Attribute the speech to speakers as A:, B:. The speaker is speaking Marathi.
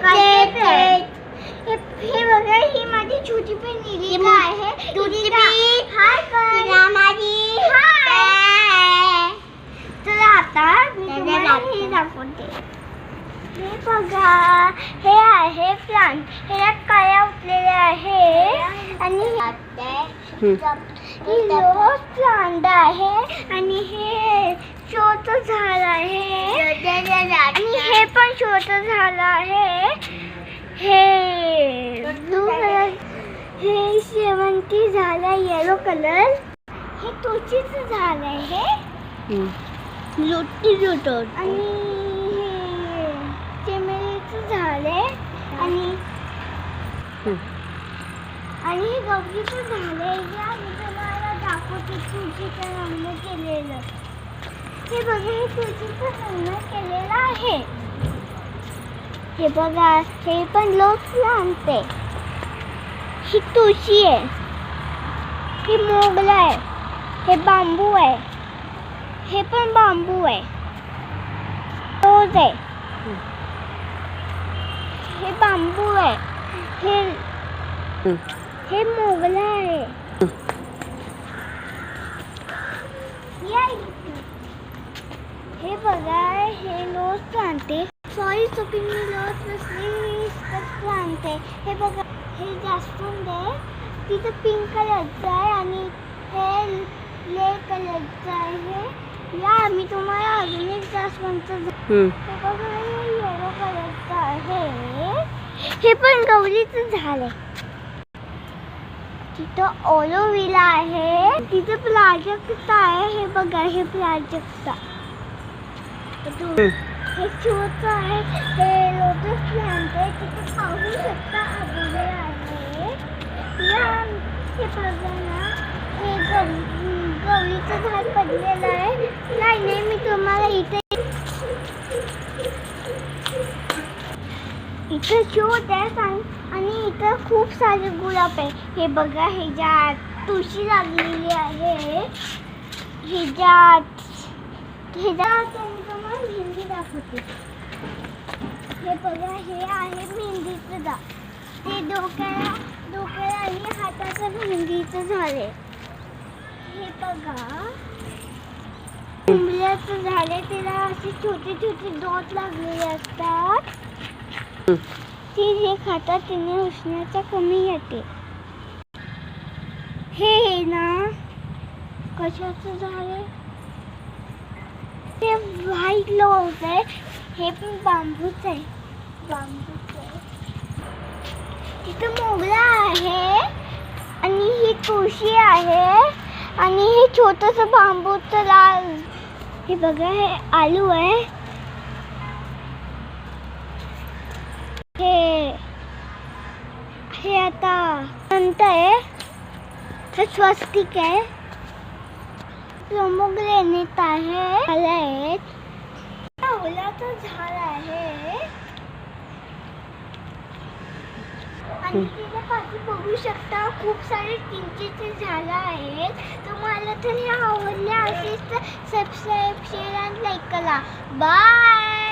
A: प्रकारचे हे हे बघा ही माझी छोटी पण निलिका आहे निलिका हाय कर माझी हाय तर आता मी तुम्हाला हे दाखवते हे बघा हे आहे प्लांट ह्याला काया उठलेल्या हे हे हे पण शोचं झाड आहे. हे ब्लू कलर हे शेवंती आहे येलो कलर हे तुळशीचं झाड आहे.
B: लोटी लोटत
A: आणि हे चमेलीचं आहे. आणि आणि हे गवरीचं झाड आहे. या मी तुम्हाला दाखवते तुळशीचं रंग केलेलं. हे बघा हे तुळशीचं रंग हे बघा हे पण लोक आणते ही तुळशी आहे. ही मोगला आहे. हे बांबू आहे. हे पण बांबू आहे. रोज आहे. हे बांबू आहे. हे हे. मोगला आहे. हे. बघा हे लोस आणते सॉरी चुकीन मी लोस नसली आणते हे बघा हे जास्वंद आहे तिथं पिंक कलरचं आहे आणि हे ले कलरचं आहे या मी तुम्हाला अजून एक जास्वंदचं हे बघा हे येलो कलरचं आहे हे पण झाड आहे तिथं ओलोविला आहे तिथं प्राजक्ता आहे हे बघा हे प्राजक्ता हे शोचं आहे हे लोटस प्लांट आहे तिथे पाहू शकता अगोदर आहे या हे बघा ना हे गौ- गौरीचं झाड पडलेलं आहे नाही नाही मी तुम्हाला इथे इथं शोध आहे सांग आणि इथं खूप सारे गुलाब आहे हे बघा ह्याच्यात तुळशी लागलेली आहे हे ज्या मेहंदी दाखवते हे बघा हे आहे मेहंदीचं दा ते डोक्याला डोक्याला आणि हाताचं मेहंदीचं झाले हे बघा कुंबल्याचं झाले त्याला असे छोटे छोटे डॉट लागलेले असतात ती हे खातात तिने उष्णता कमी येते हे हे ना कशाचं झाले ते व्हाईट लॉज आहे हे। पण बांबूच आहे बांबूच आहे तिथं मोगरा आहे आणि ही तुळशी आहे आणि हे छोटस बांबूचं लाल। हे बघा हे, आलू आहे हे हे आता। अंत आहे स्वस्तिक आहे प्रोमोग्रेनेट आहे. फळं आहेत झाड आहे. आणि तिथे पाठी बघू शकता खूप सारे किंचीचे झाडं आहेत तुम्हाला तर हे आवडले असेल तर सबस्क्राईब शेअर आणि लाईक करा. बाय